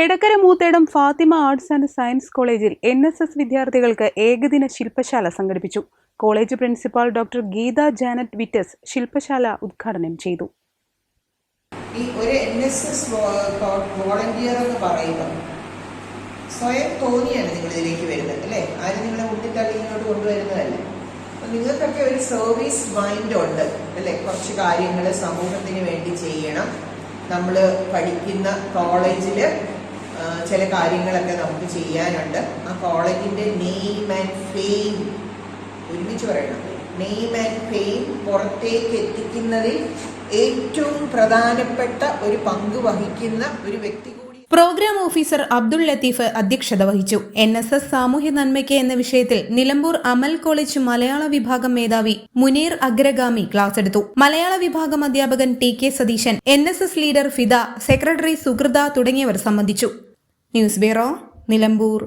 Edakkara Moothedam Fathima arts and science കോളേജിൽ N S S വിദ്യാർത്ഥികൾക്ക് ഏകദിന ശില്പശാല സംഘടിപ്പിച്ചു. College principal doctor Geetha Janet Vitus ശില്പശാല ഉദ്ഘാടനം ചെയ്തു. ഈ ഒരു എൻ എസ് എസ് വോളണ്ടിയർ എന്ന് പറയുമ്പോൾ സ്വയം തോന്നിയാണ് നിങ്ങൾ ഇതിലേക്ക് വരുന്നത് അല്ലേ? ആരും നിങ്ങളെ ഉള്ളിത്തള്ളി ഇങ്ങോട്ട് കൊണ്ടുവരുന്നതല്ല. നിങ്ങൾക്കൊക്കെ ഒരു സർവീസ് മൈൻഡ് ഉണ്ട് അല്ലേ? കുറച്ച് കാര്യങ്ങൾ സമൂഹത്തിന് വേണ്ടി ചെയ്യണം. നമ്മൾ പഠിക്കുന്ന കോളേജിൽ ചില കാര്യങ്ങളൊക്കെ നമുക്ക് ചെയ്യാനുണ്ട്. ആ കോളേജിന്റെ നെയിം ആൻഡ് ഫെയിം ഒരുമിച്ച് പറയണം. നെയിം ആൻഡ് ഫെയിം പുറത്തേക്ക് എത്തിക്കുന്നതിൽ ഏറ്റവും പ്രധാനപ്പെട്ട ഒരു പങ്ക് വഹിക്കുന്ന ഒരു വ്യക്തി പ്രോഗ്രാം ഓഫീസർ അബ്ദുൾ ലത്തീഫ് അധ്യക്ഷത വഹിച്ചു. എൻ എസ് എസ് സാമൂഹ്യ നന്മയ്ക്ക് എന്ന വിഷയത്തിൽ നിലമ്പൂർ അമൽ കോളേജ് മലയാള വിഭാഗം മേധാവി മുനീർ അഗ്രഗാമി ക്ലാസ് എടുത്തു. മലയാള വിഭാഗം അധ്യാപകൻ T K Satheesan N S S leader Fida secretary Suhritha തുടങ്ങിയവർ സംബന്ധിച്ചു. News bureau Nilambur.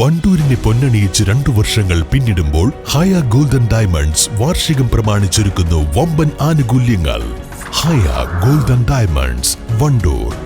വണ്ടൂരിനെ പൊന്നണിയിച്ച് രണ്ടു വർഷങ്ങൾ പിന്നിടുമ്പോൾ ഹയ ഗോൾഡൻ ഡയമണ്ട്സ് വാർഷികം പ്രമാണിച്ചൊരുക്കുന്നു വമ്പൻ ആനുകൂല്യങ്ങൾ. Haya golden diamonds Wandoor.